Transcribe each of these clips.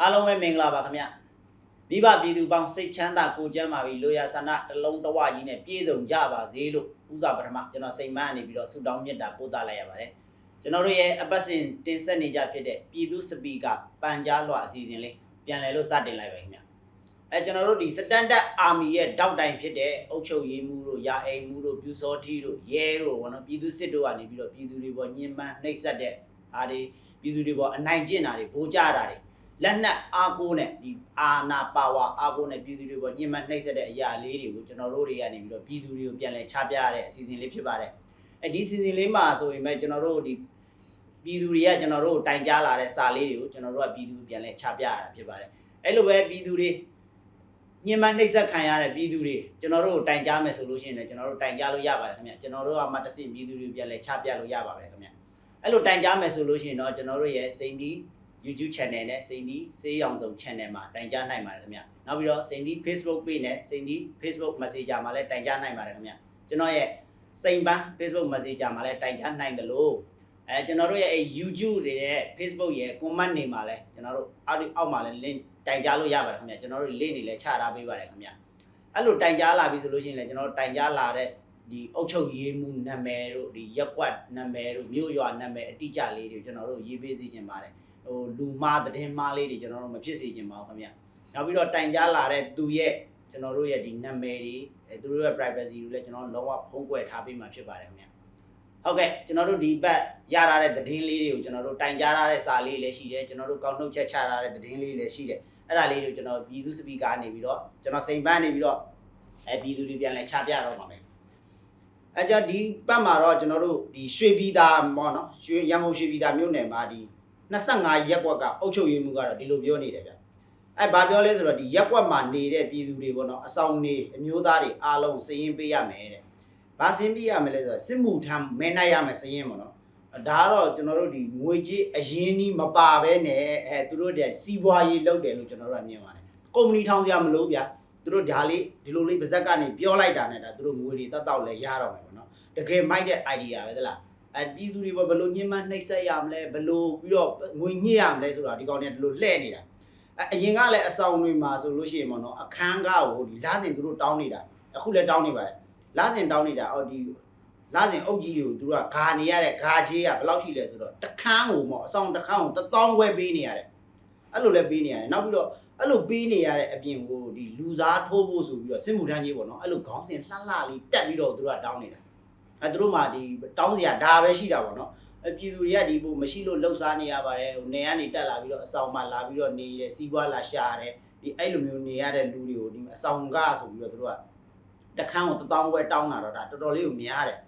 အားလုံးပဲမင်္ဂလာပါခင်ဗျမိဘပြည်သူပေါင်းစိတ်ချမ်းသာကိုယ်ကျန်းမာပြီးလိုရာဆန္ဒတစ်လုံးတစ်ဝကြီးနဲ့ပြည့်စုံကြပါစေလို့ဥစွာပထမကျွန်တော်စိတ်မအနေပြီးတော့ဆုတောင်းမေတ္တာပို့သလိုက်ရပါတယ်ကျွန်တော်တို့ရဲ့အပတ်စဉ်တင်ဆက်နေကြဖြစ်တဲ့ပြည်သူစပီကာပန်ကြားလွှာအစီအစဉ်လေးပြန်လည်လို့စတင်လိုက်ပါခင်ဗျအဲကျွန်တော်တို့ဒီစတန်ဒတ်အာမီရဲ့တောက်တိုင်ဖြစ်တဲ့အုပ်ချုပ်ရေးမှုတို့ရာအိမ်မှုတို့ပြူစောထီတို့ရဲတို့ဘောနော်ပြည်သူစစ်တို့ကနေပြီးတော့ပြည်သူတွေပေါ်ညှဉ်းပန်းနှိပ်စက်တဲ့အားတွေပြည်သူတွေပေါ်အနိုင်ကျင့်တာတွေဗိုလ်ကြတာတွေ လက်နက်အားကိုးနဲ့ဒီအာနာပါဝါအားကိုးနဲ့ပြည်သူတွေပေါ်ညှဉ်းပန်းနှိပ်စက်တဲ့အရာလေးတွေကိုကျွန်တော်တို့တွေကနေပြီးတော့ပြည်သူတွေကိုပြန်လည်ချပြရတဲ့အစီအစဉ်လေးဖြစ်ပါတယ်။အဲဒီစီစဉ်လေးမှာဆိုရင်မဲ့ကျွန်တော်တို့ဒီပြည်သူတွေကကျွန်တော်တို့တိုင်ကြားလာတဲ့စာလေးတွေကိုကျွန်တော်တို့ကပြည်သူပြန်လည်ချပြရတာဖြစ်ပါတယ်။အဲ့လိုပဲပြည်သူတွေညှဉ်းပန်းနှိပ်စက်ခံရတဲ့ပြည်သူတွေကျွန်တော်တို့တိုင်ကြားမယ်ဆိုလို့ရှိရင်လည်းကျွန်တော်တို့တိုင်ကြားလို့ရပါတယ်ခင်ဗျ။ကျွန်တော်တို့ကမှတစ်ဆင့်ပြည်သူတွေပြန်လည်ချပြလို့ရပါပါတယ်ခင်ဗျ။အဲ့လိုတိုင်ကြားမယ်ဆိုလို့ရှိရင်တော့ကျွန်တော်တို့ရဲ့စိန်ဒီ YouTube channel နဲ့စိန်ဒီစေးရောင်စုံ channel မှာတိုင်ကြားနိုင်ပါတယ်ခင်ဗျ။နောက်ပြီးတော့စိန်ဒီ Facebook page နဲ့စိန်ဒီ Facebook Messenger မှာလည်းတိုင်ကြားနိုင်ပါတယ်ခင်ဗျ။ကျွန်တော်ရဲ့စိန်ပန်း Facebook Messenger မှာလည်းတိုင်ကြားနိုင်တယ်လို့အဲကျွန်တော်တို့ရဲ့အဲ YouTube တွေနဲ့ Facebook ရဲ့ comment တွေမှာလည်းကျွန်တော်တို့အောက်ဒီအောက်မှာလည်း link တိုင်ကြားလို့ရပါတယ်ခင်ဗျ။ကျွန်တော်တို့ link တွေလည်းချထားပေးပါတယ်ခင်ဗျ။အဲ့လိုတိုင်ကြားလာပြီဆိုလို့ရှိရင်လည်းကျွန်တော်တို့တိုင်ကြားလာတဲ့ဒီအုတ်ချုပ်ရေးမှုနာမည်တို့ဒီရက်ကွက်နာမည်တို့မြို့ရွာနာမည်အတိအကျလေးတွေကျွန်တော်တို့ရေးပေးသိချင်ပါတယ် ဟိုလူမားသတင်းမားလေးတွေကျွန်တော်တို့မဖြစ်စေချင်ပါဘူးခင်ဗျနောက်ပြီးတော့တိုင်ကြားလာတဲ့သူရဲ့ကျွန်တော်တို့ရဲ့ဒီနာမည်တွေအဲသူတို့ရဲ့ privacy တွေလည်းကျွန်တော်လုံးဝဖုံးကွယ်ထားပေးမှာဖြစ်ပါတယ်ခင်ဗျဟုတ်ကဲ့ကျွန်တော်တို့ဒီဘက်ရထားတဲ့သတင်းလေးတွေကိုကျွန်တော်တို့တိုင်ကြားထားတဲ့စာလေးလည်းရှိတယ်ကျွန်တော်တို့ကောက်နှုတ်ချက်ချထားတဲ့သတင်းလေးလည်းရှိတယ်အဲ့ဒါလေးတွေကိုကျွန်တော်ပြည်သူစပီကာနေပြီးတော့ကျွန်တော်စိန်ပန်းနေပြီးတော့အဲပြည်သူတွေပြန်လဲချပြတော့မှာပဲအဲကြဒီပတ်မှာတော့ကျွန်တော်တို့ဒီရွှေပြည်သာပေါ့နော်ရွှေရန်ကုန်ရွှေပြည်သာမြို့နယ်မှာဒီ 25ရက်ကွက်ကအုပ်ချုပ်ရေးမှုကတော့ဒီလိုပြောနေတယ်ဗျအဲဘာပြောလဲဆိုတော့ဒီရက်ကွက်မှာနေတဲ့ပြည်သူတွေပေါ့နော်အဆောင်နေအမျိုးသားတွေအားလုံးစည်ရင်ပေးရမယ်တဲ့ဘာစင်းပေးရမယ်လဲဆိုတော့စစ်မှုထမ်းမဲနိုင်ရမယ်စည်ရင်ပေါ့နော်ဒါကတော့ကျွန်တော်တို့ဒီငွေကြေးအရင်းကြီးမပါဘဲနဲ့အဲသူတို့တဲ့စီးပွားရေးလုပ်တယ်လို့ကျွန်တော်တို့ကမြင်ပါတယ်ကုမ္ပဏီထောင်စရာမလိုဗျာသူတို့ဒါလေးဒီလိုလေးပါဇက်ကနေပြောလိုက်တာနဲ့ဒါသူတို့ငွေတွေတက်တော့လဲရတော့မယ်ပေါ့နော်တကယ်မိုက်တဲ့ idea ပဲသလား အဲပြည်သူတွေဘယ်လိုညှဉ်းပန်းနှိပ်စက်ရမလဲဘယ်လိုပြီးတော့ငွေညှစ်ရမလဲဆိုတာဒီကောင်တွေကဒီလိုလှည့်နေတာအဲအရင်ကလည်းအဆောင်တွေမှာဆိုလို့ရှိရင်ပေါ့နော်အခန်းကားကိုဒီလာစဉ်သူတို့တောင်းနေတာအခုလည်းတောင်းနေပါတယ်လာစဉ်တောင်းနေတာအော်ဒီလာစဉ်အုပ်ကြီးတွေကိုသူတို့ကဂါနေရတဲ့ဂါကြီးကဘယ်လောက်ရှိလဲဆိုတော့တခန်းကိုပေါ့အဆောင်တခန်းကို1000ခွဲပေးနေရတယ်အဲ့လိုလဲပေးနေရတယ်နောက်ပြီးတော့အဲ့လိုပေးနေရတဲ့အပြင်ကိုဒီလူစားထိုးဖို့ဆိုပြီးတော့စစ်မှုထမ်းကြီးပေါ့နော်အဲ့လိုခေါင်းစဉ်လှလှလေးတက်ပြီးတော့သူတို့ကတောင်းနေတာ အဲ့သူတို့မှဒီတောင်းစရာဒါပဲရှိတာပေါ့နော်အပြည်သူတွေကဒီဘို့မရှိလို့လှုပ်ရှားနေရပါတယ်ဟိုနေကနေတက်လာပြီးတော့အဆောင်မှလာပြီးတော့နေတယ်စီးပွားလာရှာတယ်ဒီအဲ့လိုမျိုးနေရတဲ့လူတွေကိုဒီအဆောင်ကဆိုပြီးတော့သူတို့ကတခန်းကို1000ခွဲတောင်းတာတော့ဒါတော်တော်လေးကိုများတယ်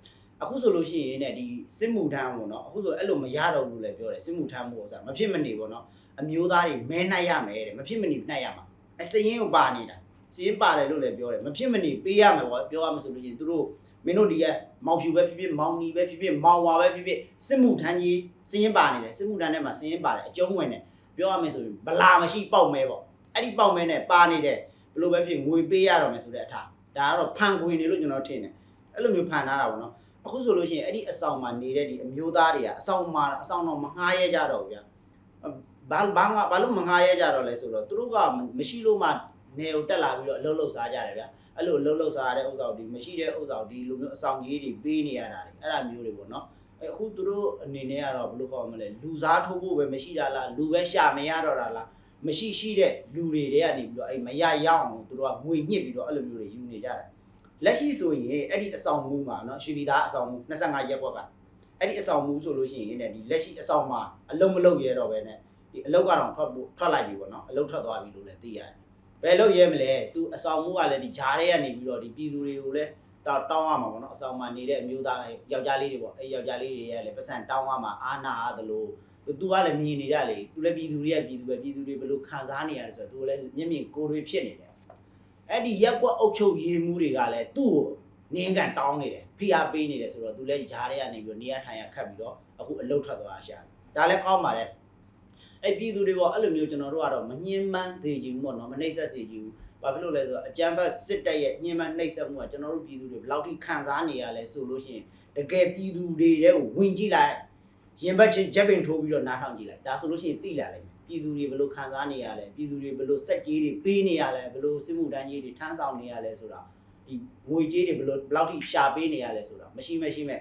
အခုဆိုလို့ရှိရင်ねဒီစစ်မှုထမ်းပေါ့နော်အခုဆိုအဲ့လိုမရတော့ဘူးလည်းပြောတယ်စစ်မှုထမ်းမှုဆိုတာမဖြစ်မနေပေါ့နော်အမျိုးသားတွေမဲနှိုက်ရမယ်တဲ့မဖြစ်မနေနှိုက်ရမှာအစရင်ကိုပါနေတာ စရင်ပါတယ်လို့လည်းပြောတယ်မဖြစ်မနေပေးရမယ်ပေါ့ပြောရမှာဆိုလို့ရှိရင်သူတို့မင်းတို့ဒီကမောင်ဖြူပဲဖြစ်ဖြစ်မောင်နီပဲဖြစ်ဖြစ်မောင်ဝါပဲဖြစ်ဖြစ်စစ်မှုထမ်းကြီးစရင်ပါနေတယ်စစ်မှုထမ်းထဲမှာစရင်ပါတယ်အကျုံးဝင်တယ်ပြောရမယ်ဆိုရင်ဗလာမရှိပေါက်မဲပေါ့အဲ့ဒီပေါက်မဲနဲ့ပါနေတယ်ဘယ်လိုပဲဖြစ်ငွေပေးရတော့မယ်ဆိုတဲ့အထားဒါကတော့ဖန်ခွေနေလို့ကျွန်တော်ထင်တယ်အဲ့လိုမျိုးဖန်ထားတာပေါ့နော်အခုဆိုလို့ရှိရင်အဲ့ဒီအဆောင်မှာနေတဲ့ဒီအမျိုးသားတွေကအဆောင်မှာအဆောင်တော့မငှားရဲကြတော့ဘူးဗျာဘာဘာငါဘာလို့မငှားရဲကြတော့လဲဆိုတော့သူတို့ကမရှိလို့မှ နေကိုတက်လာပြီးတော့အလုပ်လုပ်စားကြတယ်ဗျာအဲ့လိုအလုပ်လုပ်စားရတဲ့ဥစ္စာကိုဒီမရှိတဲ့ဥစ္စာကိုဒီလိုမျိုးအဆောင်ကြီးတွေပေးနေရတာတွေအဲ့ဒါမျိုးတွေပေါ့နော်အဲ့အခုသူတို့အနေနဲ့ကတော့ဘယ်လိုခေါ်မလဲလူစားထိုးဖို့ပဲမရှိတာလားလူပဲရှာမရတော့တာလားမရှိရှိတဲ့လူတွေတွေကနေပြီးတော့အဲ့မရရအောင်သူတို့ကငွေညှစ်ပြီးတော့အဲ့လိုမျိုးတွေယူနေကြတယ် လက်ရှိဆိုရင်အဲ့ဒီအဆောင်မူမှာเนาะရွှေပြည်သားအဆောင်မူ25ရက်ဘက်ကအဲ့ဒီအဆောင်မူဆိုလို့ရှိရင်ねဒီလက်ရှိအဆောင်မှာအလုံးမလုံးရဲတော့ပဲねဒီအလုံးကတော့ထွက်ဖို့ထွက်လိုက်ပြီပေါ့เนาะအလုံးထွက်သွားပြီလို့လည်းသိရတယ် ဘယ်လောက်ရဲမလဲသူအဆောင်မှုကလည်းဒီဂျားတွေကနေပြီးတော့ဒီပြည်သူတွေကိုလည်းတောင်းတောင်းရမှာပေါ့နော်အဆောင်မှာနေတဲ့အမျိုးသားယောက်ျားလေးတွေပေါ့အဲယောက်ျားလေးတွေကလည်းပတ်စံတောင်းရမှာအာနာရသလိုသူကလည်းမြင်နေကြလေသူလည်းပြည်သူတွေကပြည်သူပဲပြည်သူတွေဘယ်လိုခံစားနေရလဲဆိုတော့သူလည်းမျက်မြင်ကိုယ်တွေဖြစ်နေတယ်အဲ့ဒီရက်ကွက်အုပ်ချုပ်ရေးမှုတွေကလည်းသူ့ကိုနင်းကန်တောင်းနေတယ်ဖိအားပေးနေတယ်ဆိုတော့သူလည်းဂျားတွေကနေပြီးတော့နေရထိုင်ရခတ်ပြီးတော့အခုအလုတ်ထွက်သွားရှာတယ်ဒါလည်းကောင်းပါတယ် အဲ့ပြည်သူတွေပေါ့အဲ့လိုမျိုးကျွန်တော်တို့ကတော့မညှဉ်းပန်းစေချင်ဘူးပေါ့နော်မနှိပ်စက်စေချင်ဘူးဘာဖြစ်လို့လဲဆိုတော့အကြမ်းဖက်စစ်တပ်ရဲ့ညှဉ်းပန်းနှိပ်စက်မှုကကျွန်တော်တို့ပြည်သူတွေဘယ်လောက်ထိခံစားနေရလဲဆိုလို့ရှိရင်တကယ်ပြည်သူတွေတဲ့ကိုဝင်ကြည့်လိုက်ရင်ဘတ်ချင်းဂျက်ပင်ထိုးပြီးတော့နားထောင်ကြည့်လိုက်ဒါဆိုလို့ရှိရင်သိလာလိမ့်မယ်ပြည်သူတွေဘယ်လိုခံစားနေရလဲပြည်သူတွေဘယ်လိုစက်ကြီးတွေပေးနေရလဲဘယ်လိုစစ်မှုတန်းကြီးတွေထမ်းဆောင်နေရလဲဆိုတာဒီငွေကြေးတွေဘယ်လိုဘယ်လောက်ထိရှာပေးနေရလဲဆိုတာမရှိမရှိမဲ့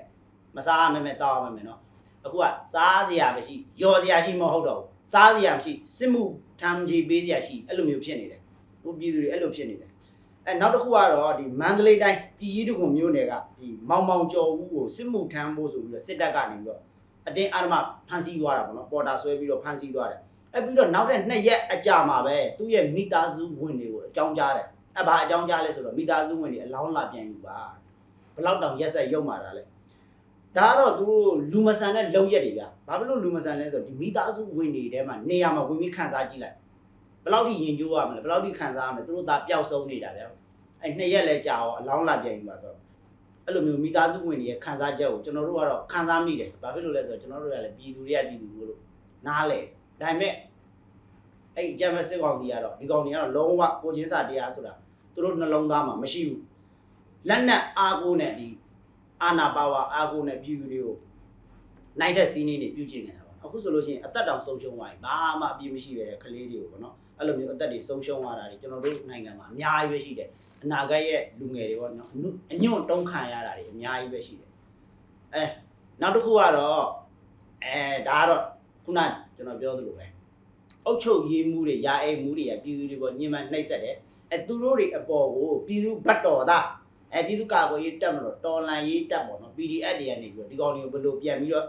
မစားရမဲ့မဲ့တောက်ရမဲ့နော် အခုကစားစရာမရှိရော်စရာရှိမဟုတ်တော့ဘူးစားစရာမရှိစစ်မှုထမ်းကြီးပေးစရာရှိအဲ့လိုမျိုးဖြစ်နေတယ်ဟိုပြည်သူတွေအဲ့လိုဖြစ်နေတယ်အဲနောက်တစ်ခုကတော့ဒီမန္တလေးတိုင်းပြည်ကြီးတကုံမြို့နယ်ကဒီမောင်မောင်ကျော်ဦးကိုစစ်မှုထမ်းဖို့ဆိုပြီးတော့စစ်တပ်ကနေပြီးတော့အတင်းအာရမဖန်ဆီးသွားတာပေါ့နော်ပေါ်တာဆွဲပြီးတော့ဖန်ဆီးသွားတယ်အဲပြီးတော့နောက်တဲ့နှစ်ရက်အကြာမှာပဲသူ့ရဲ့မိသားစုဝင်တွေကိုအကြောင်းကြားတယ်အဲဘာအကြောင်းကြားလဲဆိုတော့မိသားစုဝင်တွေအလောင်းလာပြန်ယူပါဘလောက်တောင်ရက်ဆက်ရုံမာတာလဲ ဒါကတော့သူတို့လူမဆန်တဲ့လုံရက်တွေဗျာဘာဖြစ်လို့လူမဆန်လဲဆိုတော့ဒီမိသားစုဝင်တွေထဲမှာနေရာမှာဝင်ပြီးခန်းစားကြည့်လိုက်ဘလောက်ထိရင်ကျိုးရမလဲဘလောက်ထိခန်းစားရမလဲသူတို့ဒါပျောက်ဆုံးနေတာဗျာအဲနှစ်ရက်လဲကြာအောင်အလောင်းလာပြန်ယူပါဆိုတော့အဲ့လိုမျိုးမိသားစုဝင်တွေရဲ့ခံစားချက်ကိုကျွန်တော်တို့ကတော့ခံစားမိတယ်။ဘာဖြစ်လို့လဲဆိုတော့ကျွန်တော်တို့ကလည်းပြည်သူတွေကပြည်သူလို့နားလေ။ဒါပေမဲ့အဲ့ဒီဂျမ်မစစ်ကောင်စီကတော့ဒီကောင်တွေကတော့လုံးဝကိုချင်းစာတရားဆိုတာသူတို့နှလုံးသားမှာမရှိဘူး။လက်နက်အားကိုးနဲ့ဒီ အာနာပါဝါအားကိုးနဲ့ပြည်သူတွေကိုနိုင်တဲ့စီးနေနေပြုကျင့်နေတာပေါ့။အခုဆိုလို့ရှိရင်အသက်တောင်ဆုံးရှုံးသွားပြီ။ဘာမှအပြည့်မရှိပဲတဲ့ကလေးတွေကိုပေါ့နော်။အဲ့လိုမျိုးအသက်တွေဆုံးရှုံးသွားတာတွေကျွန်တော်တို့နိုင်ငံမှာအများကြီးပဲရှိတယ်။အနာဂတ်ရဲ့လူငယ်တွေပေါ့နော်အနုအညွန့်တုံးခံရတာတွေအများကြီးပဲရှိတယ်အဲနောက်တစ်ခုကတော့အဲဒါကတော့ခုနကျွန်တော်ပြောသလိုပဲအုတ်ချုပ်ရေးမှုတွေရာအိမ်မှုတွေကပြည်သူတွေပေါ်ညှဉ်းပန်းနှိပ်စက်တယ်အဲသူတို့တွေအပေါ်ကိုပြည်သူဘတ်တော်သား အဲပြည်သူကာကွယ်ရေးတက်မလို့တော်လန်ရေးတက်ပေါ့နော် PDF တွေကနေပြီးတော့ဒီကောင်တွေကိုဘယ်လိုပြန်ပြီးတော့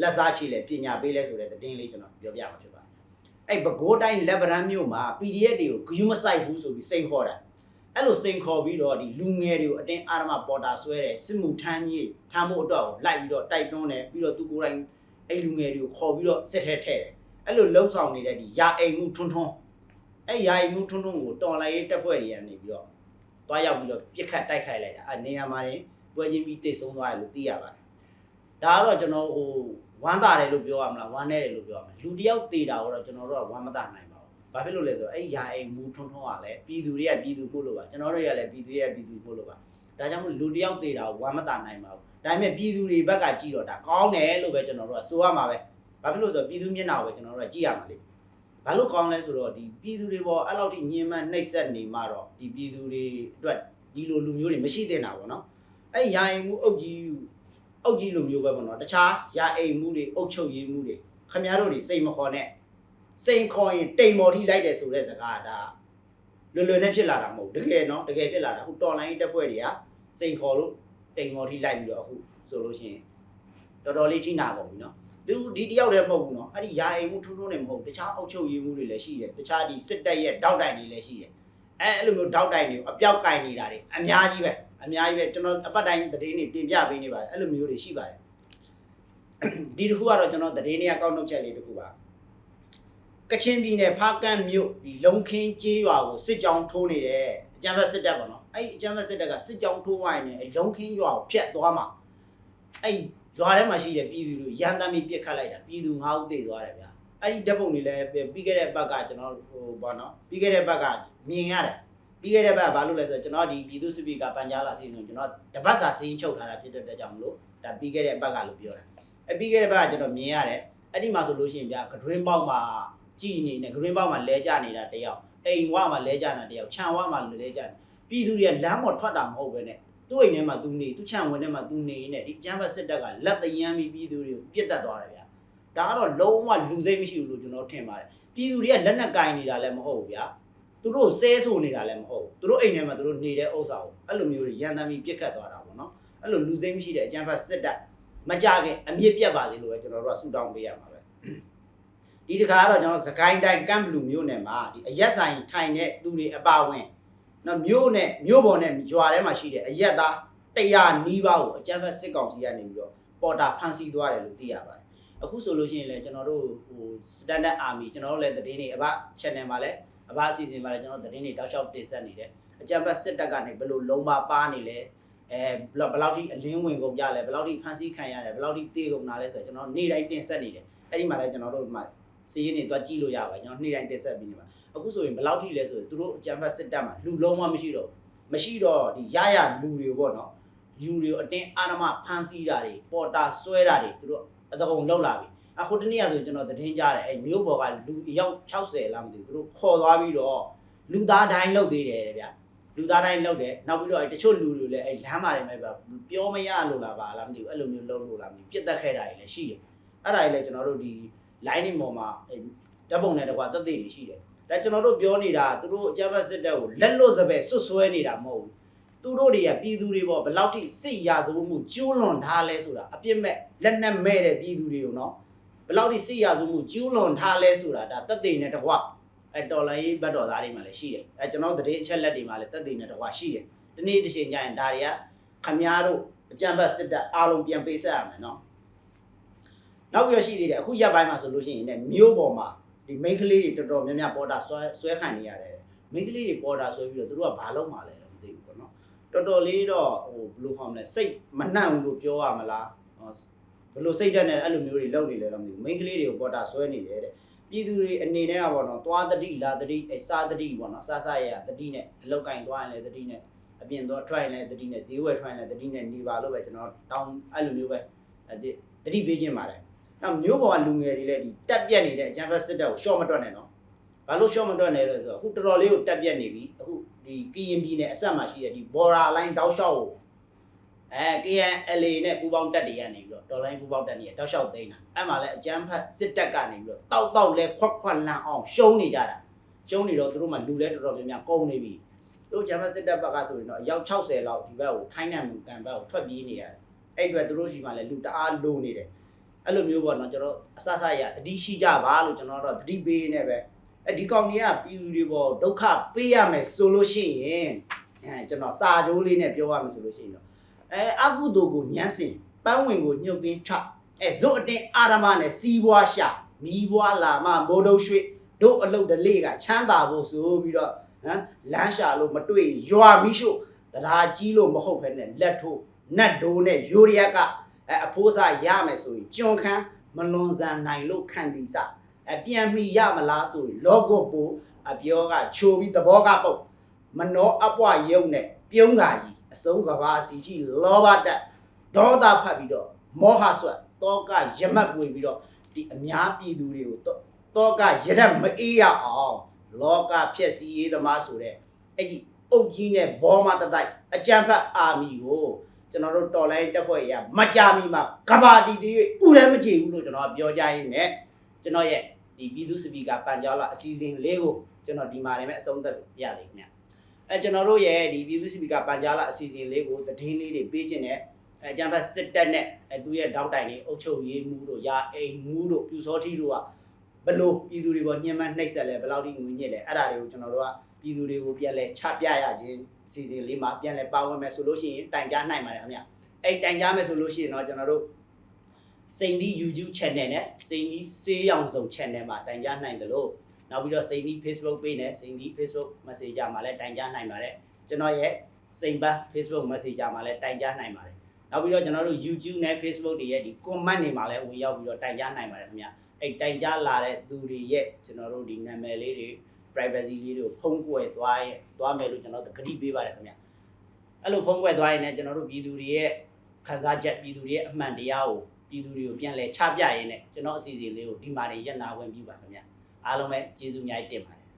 လက်စားချေလဲပညာပေးလဲဆိုတဲ့သတင်းလေးကျွန်တော်ပြောပြမှာဖြစ်ပါတယ်အဲ့ဘကိုးတိုင်းလက်ဗရန်မြို့မှာ PDF တွေကိုဂယုမဆိုင်ဘူးဆိုပြီးစိန်ခေါ်တာအဲ့လိုစိန်ခေါ်ပြီးတော့ဒီလူငယ်တွေကိုအတင်းအာရမပေါ်တာဆွဲတယ်စစ်မှုထမ်းကြီးထမ်းဖို့အတွက်ကိုလိုက်ပြီးတော့တိုက်တွန်းတယ်ပြီးတော့သူကိုယ်တိုင်အဲ့လူငယ်တွေကိုခေါ်ပြီးတော့စစ်ထဲထည့်တယ်အဲ့လိုလှုပ်ဆောင်နေတဲ့ဒီရာအိမ်မှုထွန်းထွန်းအဲ့ရာအိမ်မှုထွန်းထွန်းကိုတော်လိုင်းရေးတက်ဖွဲ့တွေကနေပြီးတော့ တွားရောက်ပြီးတော့ပြစ်ခတ်တိုက်ခိုက်လိုက်တာအဲ့နေရာမှာရင်ပွဲချင်းပြီးတိတ်ဆုံးသွားတယ်လို့သိရပါတယ်ဒါကတော့ကျွန်တော်ဟိုဝမ်းသာတယ်လို့ပြောရမလားဝမ်းနည်းတယ်လို့ပြောရမလားလူတစ်ယောက်တေတာတော့ကျွန်တော်တို့ကဝမ်းမသာနိုင်ပါဘူးဘာဖြစ်လို့လဲဆိုတော့အဲ့ဒီယာအိမ်မူထွန်းထွန်းကလည်းပြည်သူတွေကပြည်သူပို့လို့ပါကျွန်တော်တို့ရလည်းပြည်သူတွေကပြည်သူပို့လို့ပါဒါကြောင့်မို့လူတစ်ယောက်သေးတာကိုဝမ်းမသာနိုင်ပါဘူးဒါပေမဲ့ပြည်သူတွေဘက်ကကြည့်တော့ဒါကောင်းတယ်လို့ပဲကျွန်တော်တို့ကဆိုရမှာပဲဘာဖြစ်လို့ဆိုတော့ပြည်သူမျက်နှာကိုပဲကျွန်တော်တို့ကကြည့်ရမှာလေ ဘာလို့ကောင်းလဲဆိုတော့ဒီပြည်သူတွေပေါ်အဲ့လောက်ထိညှဉ်းပန်းနှိပ်စက်နေမှတော့ဒီပြည်သူတွေအတွက်ဒီလိုလူမျိုးတွေမရှိသင့်တာပေါ့နော်အဲ့ဒီယာအိမ်မူအုပ်ကြီးအုပ်ကြီးလိုမျိုးပဲပေါ့နော်တခြားယာအိမ်မူတွေအုပ်ချုပ်ရေးမူတွေခမည်းတော်တွေစိတ်မခေါ်နဲ့စိန်ခေါ်ရင်တိမ်မော်ထိလိုက်တယ်ဆိုတဲ့စကားဒါလွယ်လွယ်နဲ့ဖြစ်လာတာမဟုတ်ဘူးတကယ်နော်တကယ်ဖြစ်လာတာအခုတော်လိုင်းတက်ဖွဲ့တွေကစိန်ခေါ်လို့တိမ်မော်ထိလိုက်ပြီးတော့အခုဆိုလို့ရှိရင်တော်တော်လေးထိနာကုန်ပြီနော် သူဒီတယောက်တည်းမဟုတ်ဘူးနော်အဲ့ဒီယာအိမ်မှုထုံးထုံးနေမဟုတ်တခြားအောက်ချုပ်ရေးမှုတွေလည်းရှိတယ်တခြားဒီစစ်တပ်ရဲ့တောက်တိုင်တွေလည်းရှိတယ်အဲအဲ့လိုမျိုးတောက်တိုင်တွေကိုအပြောက်ကင်နေတာတွေအများကြီးပဲအများကြီးပဲကျွန်တော်အပတ်တိုင်းသတင်းတွေတင်ပြပေးနေပါတယ်အဲ့လိုမျိုးတွေရှိပါတယ်ဒီတစ်ခုကတော့ကျွန်တော်သတင်းတွေကကောက်နှုတ်ချက်လေးတစ်ခုပါကချင်ပြည်နယ်ဖားကန့်မြို့ဒီလုံခင်းကျေးရွာကိုစစ်ကြောင်းထိုးနေတယ်အကြမ်းဖက်စစ်တပ်ပေါ့နော်အဲ့ဒီအကြမ်းဖက်စစ်တပ်ကစစ်ကြောင်းထိုးဝိုင်းနေအဲ့လုံခင်းရွာကိုဖျက်သွားမှာအဲ့ ရွာထဲမှာရှိတဲ့ပြည်သူတွေရန်တမ်းပြီးပြစ်ခတ်လိုက်တာပြည်သူ၅ဦးသေသွားတယ်ဗျာအဲ့ဒီဓာတ်ပုံတွေလည်းပြီးခဲ့တဲ့ဘက်ကကျွန်တော်ဟိုဘောနော်ပြီးခဲ့တဲ့ဘက်ကမြင်ရတယ်ပြီးခဲ့တဲ့ဘက်ကဘာလို့လဲဆိုတော့ကျွန်တော်ဒီပြည်သူစစ်ပီကပန်ကြားလာစီစဉ်ကျွန်တော်တပတ်စာစီးချုပ်ထားတာဖြစ်တဲ့အတွက်ကြောင့်မလို့ဒါပြီးခဲ့တဲ့ဘက်ကလို့ပြောတာအဲ့ပြီးခဲ့တဲ့ဘက်ကကျွန်တော်မြင်ရတယ်အဲ့ဒီမှာဆိုလို့ရှိရင်ဗျာကတွင်းပေါက်မှာကြည်နေနဲ့ green box မှာလဲကြနေတာတယောက်အိမ်ဝမှာလဲကြနေတာတယောက်ခြံဝမှာလဲကြတယ်ပြည်သူတွေကလမ်းပေါ်ထွက်တာမဟုတ်ပဲနဲ့ သူ့အိမ်ထဲမှာသူနေသူ့ခြံဝင်ထဲမှာသူနေနေဒီအကျန်းဖတ်စစ်တပ်ကလက်တရမ်းပြီးပြည်သူတွေကိုပြစ်တက်သွားတယ်ဗျာဒါကတော့လုံးဝလူစိတ်မရှိဘူးလို့ကျွန်တော်ထင်ပါတယ်ပြည်သူတွေကလက်နက်ကင်နေတာလည်းမဟုတ်ဘူးဗျာသူတို့ဆဲဆိုနေတာလည်းမဟုတ်ဘူးသူတို့အိမ်ထဲမှာသူတို့နေတဲ့ဥစ္စာကိုအဲ့လိုမျိုးတွေရန်တမ်းပြီးပြစ်ခတ်သွားတာပေါ့နော်အဲ့လိုလူစိတ်မရှိတဲ့အကျန်းဖတ်စစ်တပ်မကြခင်အမြင့်ပြတ်ပါစေလို့ပဲကျွန်တော်တို့ကဆုတောင်းပေးရမှာပဲဒီတခါကတော့ကျွန်တော်စကိုင်းတိုင်းကမ်ဘလူမြို့နယ်မှာဒီအရက်ဆိုင်ထိုင်တဲ့သူတွေအပါဝင် နော်မြို့နဲ့မြို့ပေါ်နဲ့ရွာထဲမှာရှိတဲ့အရက်သား100နီးပါးကိုအကြမ်းဖက်စစ်ကောင်စီကနေပြီးတော့ပေါ်တာဖမ်းဆီးသွားတယ်လို့သိရပါတယ်အခုဆိုလို့ရှိရင်လည်းကျွန်တော်တို့ဟို standard army ကျွန်တော်တို့လည်းသတင်းတွေအဘ channel မှာလည်းအဘအစီအစဉ်မှာလည်းကျွန်တော်သတင်းတွေတောက်လျှောက်တင်ဆက်နေတယ်အကြမ်းဖက်စစ်တပ်ကနေဘယ်လိုလုံးပါပါနေလဲအဲဘယ်လောက်ဘယ်လောက်ထိအလင်းဝင်ကုန်ကြလဲဘယ်လောက်ထိဖမ်းဆီးခံရတယ်ဘယ်လောက်ထိတေးကုန်တာလဲဆိုတော့ကျွန်တော်နေ့တိုင်းတင်ဆက်နေတယ်အဲ့ဒီမှာလည်းကျွန်တော်တို့ဒီမှာ စီးရင်တွေသွားကြည့်လို့ရပါတယ်ကျွန်တော်နေ့တိုင်းတက်ဆက်ပြီးနေပါအခုဆိုရင်ဘယ်လောက်ထိလဲဆိုရင်သူတို့အကြံဖတ်စစ်တပ်မှာလူလုံးဝမရှိတော့ဘူးမရှိတော့ဒီရရလူတွေပေါ့နော်ယူတွေကိုအတင်းအာဏာမဖမ်းဆီးတာတွေပေါ်တာဆွဲတာတွေသူတို့အတကုံလောက်လာပြီအခုတနေ့ကဆိုကျွန်တော်သတင်းကြားတယ်အဲ့မြို့ပေါ်ကလူအယောက်60လားမသိဘူးသူတို့ခေါ်သွားပြီးတော့လူသားတိုင်းလုတ်သေးတယ်တဲ့ဗျလူသားတိုင်းလုတ်တယ်နောက်ပြီးတော့အဲ့တချို့လူတွေလည်းအဲ့လမ်းမှာနေမဲ့ပဲပြောမရလို့လားပါလားမသိဘူးအဲ့လိုမျိုးလုတ်လို့လားမသိဘူးပြစ်တက်ခဲ့တာတွေလည်းရှိတယ်အဲ့ဒါတွေလည်းကျွန်တော်တို့ဒီ line တွေပေါ်မှာအဲ့ဓာတ်ပုံနဲ့တကွာတက်သေးတွေရှိတယ်ဒါကျွန်တော်တို့ပြောနေတာသူတို့အကြမ်းဖက်စစ်တပ်ကိုလက်လွတ်စပယ်ဆွတ်ဆွဲနေတာမဟုတ်ဘူးသူတို့တွေကပြည်သူတွေပေါ်ဘယ်လောက်ထိစစ်ရာဇဝမှုကျူးလွန်ထားလဲဆိုတာအပြစ်မဲ့လက်နက်မဲ့တဲ့ပြည်သူတွေကိုနော်ဘယ်လောက်ထိစိတ်ရစုမှုကျူးလွန်ထားလဲဆိုတာဒါတက်သေးနဲ့တကွအဲတော်လိုင်းဘတ်တော်သားတွေမှာလည်းရှိတယ်အဲကျွန်တော်သတင်းအချက်လက်တွေမှာလည်းတက်သေးနဲ့တကွရှိတယ်ဒီနေ့တစ်ချိန်ကျရင်ဒါတွေကခမားတို့အကြံဘတ်စစ်တပ်အားလုံးပြန်ပေးဆက်ရမယ်နော် နောက်ပြီးတော့ရှိသေးတယ်အခုရက်ပိုင်းမှာဆိုလို့ရှိရင်လည်းမြို့ပေါ်မှာဒီမိန်းကလေးတွေတော်တော်များများပေါ်တာဆွဲဆွဲခံနေရတယ်မိန်းကလေးတွေပေါ်တာဆွဲပြီးတော့သူတို့ကဘာလုပ်မှလဲတော့မသိဘူးပေါ့နော်တော်တော်လေးတော့ဟိုဘယ်လိုခေါ်မလဲစိတ်မနှံ့ဘူးလို့ပြောရမလားဟောဘယ်လိုစိတ်ဓာတ်နဲ့အဲ့လိုမျိုးတွေလုပ်နေလဲတော့မသိဘူးမိန်းကလေးတွေကိုပေါ်တာဆွဲနေတယ်တဲ့ပြည်သူတွေအနေနဲ့ကပေါ့နော်သွားတတိလာတတိအဲစားတတိပေါ့နော်စားစားရရတတိနဲ့အလောက်ကင်သွားရင်လည်းတတိနဲ့အပြင်သွားထွက်ရင်လည်းတတိနဲ့ဈေးဝယ်ထွက်ရင်လည်းတတိနဲ့နေပါလို့ပဲကျွန်တော်တောင်းအဲ့လိုမျိုးပဲအဲ့တတိပေးခြင်းပါတယ် နောက်မျိုးပေါ်ကလူငယ်တွေလည်းဒီတက်ပြက်နေတဲ့အကြံဖက်စစ်တပ်ကိုရှော့မတွက်နဲ့နော်ဘာလို့ရှော့မတွက်နဲ့လဲဆိုတော့အခုတော်တော်လေးကိုတက်ပြက်နေပြီအခုဒီကရင်ပြည်နယ်အဆက်မှာရှိတဲ့ဒီ border line တောက်လျှောက်ကိုအဲ KNLA နဲ့ပူပေါင်းတက်တွေကနေပြီးတော့ဒေါ်လာပူပေါင်းတက်နေရတောက်လျှောက်သိမ်းတာအဲ့မှာလည်းအကြမ်းဖက်စစ်တပ်ကနေပြီးတော့တောက်တောက်လဲခွက်ခွက်လန့်အောင်ရှုံးနေကြတာရှုံးနေတော့သူတို့မှလူလဲတော်တော်များများကုန်နေပြီသူတို့အကြမ်းဖက်စစ်တပ်ဘက်ကဆိုရင်တော့အယောက်60လောက်ဒီဘက်ကိုထိုင်းနိုင်ငံကန်ဘက်ကိုထွက်ပြေးနေရတယ်အဲ့အတွက်သူတို့ရှိမှလည်းလူတအားလိုနေတယ် အဲ့လိုမျိုးပေါ့နော်ကျွန်တော်အဆဆရတတိရှိကြပါလို့ကျွန်တော်တို့တတိပေးနေပဲအဲ့ဒီကောင်ကြီးကပြည်သူတွေပေါ်ဒုက္ခပေးရမယ်ဆိုလို့ရှိရင်အဲကျွန်တော်စာကြိုးလေးနဲ့ပြောရမယ်ဆိုလို့ရှိရင်တော့အဲအကုသိုလ်ကိုညှန်းစင်ပန်းဝင်ကိုညှုပ်တင်းချအဲဇွတ်အတင်းအာရမနဲ့စီးပွားရှာမီးပွားလာမမိုးတုံးရွှေတို့အလုတ်တလေးကချမ်းသာဖို့ဆိုပြီးတော့ဟမ်လမ်းရှာလို့မတွေ့ရွာမိရှို့တရားကြီးလို့မဟုတ်ဘဲနဲ့လက်ထိုးနတ်ဒိုးနဲ့ယူရီးယားက အဲအဖိုးစားရမယ်ဆိုရင်ကျွန်ခန်းမလွန်ဆန်နိုင်လို့ခံဒီစအပြန်မိရမလားဆိုရင်လောကုတ်ပိုးအပြောကချိုပြီးသဘောကပုတ်မနောအပွားရုံနဲ့ပြုံးကာကြီးအဆုံးကဘာစီရှိလောဘတက်ဒေါသဖတ်ပြီးတော့မောဟဆွတ်တောကရမတ်ပွေပြီးတော့ဒီအများပြည်သူတွေကိုတောတောကရရက်မအေးရအောင်လောကဖြစ်စီရေးသမားဆိုတဲ့အဲ့ဒီအုတ်ကြီးနဲ့ဘောမတတိုက်အကြံဖတ်အာမီကို ကျွန်တော်တို့တော်လိုင်းတက်ဖွဲ့ရမကြမီမှာကဘာတီတီဥရမ်းမကြည့်ဘူးလို့ကျွန်တော်ပြောကြရင်းနဲ့ကျွန်တော်ရဲ့ဒီပြည်သူစပီကာပန်ကြောလာအစီအစဉ်လေးကိုကျွန်တော်ဒီမှာနေမဲ့အဆုံးသတ်ရသေးခင်ဗျအဲကျွန်တော်တို့ရဲ့ဒီပြည်သူ့စပီကာပန်ကြားလာအစီအစဉ်လေးကိုသတင်းလေးတွေပေးခြင်းနဲ့အဲကျန်ဘတ်စစ်တပ်နဲ့အဲသူရဲ့တောက်တိုင်တွေအုပ်ချုပ်ရေးမှုတို့ရာအိမ်မှုတို့ပြူစောထီတို့ကဘလို့ပြည်သူတွေပေါ်ညှဉ်းပန်းနှိပ်စက်လဲဘယ်လောက်ထိငွေညစ်လဲအဲ့ဒါတွေကိုကျွန်တော်တို့က ပြည်သူတွေကိုပြန်လဲချပြရခြင်းအစီအစဉ်လေးမှာပြန်လဲပါဝင်မယ်ဆိုလို့ရှိရင်တိုင်ကြားနိုင်ပါတယ်ခင်ဗျအဲ့တိုင်ကြားမယ်ဆိုလို့ရှိရင်တော့ကျွန်တော်တို့စိန်ဒီ YouTube channel နဲ့စိန်ဒီစေးရောင်စုံ channel မှာတိုင်ကြားနိုင်တယ်လို့နောက်ပြီးတော့စိန်ဒီ Facebook page နဲ့စိန်ဒီ Facebook Messenger မှာလည်းတိုင်ကြားနိုင်ပါတယ်ကျွန်တော်ရဲ့စိန်ပန်း Facebook Messenger မှာလည်းတိုင်ကြားနိုင်ပါတယ်နောက်ပြီးတော့ကျွန်တော်တို့ YouTube နဲ့ Facebook တွေရဲ့ဒီ comment တွေမှာလည်းဝင်ရောက်ပြီးတော့တိုင်ကြားနိုင်ပါတယ်ခင်ဗျအဲ့တိုင်ကြားလာတဲ့သူတွေရဲ့ကျွန်တော်တို့ဒီနာမည်လေးတွေ privacy လေးတွေကိုဖုံးကွယ်သွားရဲ့သွားမယ်လို့ကျွန်တော်တို့ဂရုပေးပါတယ်ခင်ဗျအဲ့လိုဖုံးကွယ်သွားရင်လည်းကျွန်တော်တို့ပြည်သူတွေရဲ့ခန်းစားချက်ပြည်သူတွေရဲ့အမှန်တရားကိုပြည်သူတွေကိုပြန်လဲချပြရင်းနဲ့ကျွန်တော်အစီအစဉ်လေးကိုဒီမှာနေရက်နာဝင်ပြပါခင်ဗျအားလုံးပဲကျေးဇူးအများကြီးတင်ပါတယ်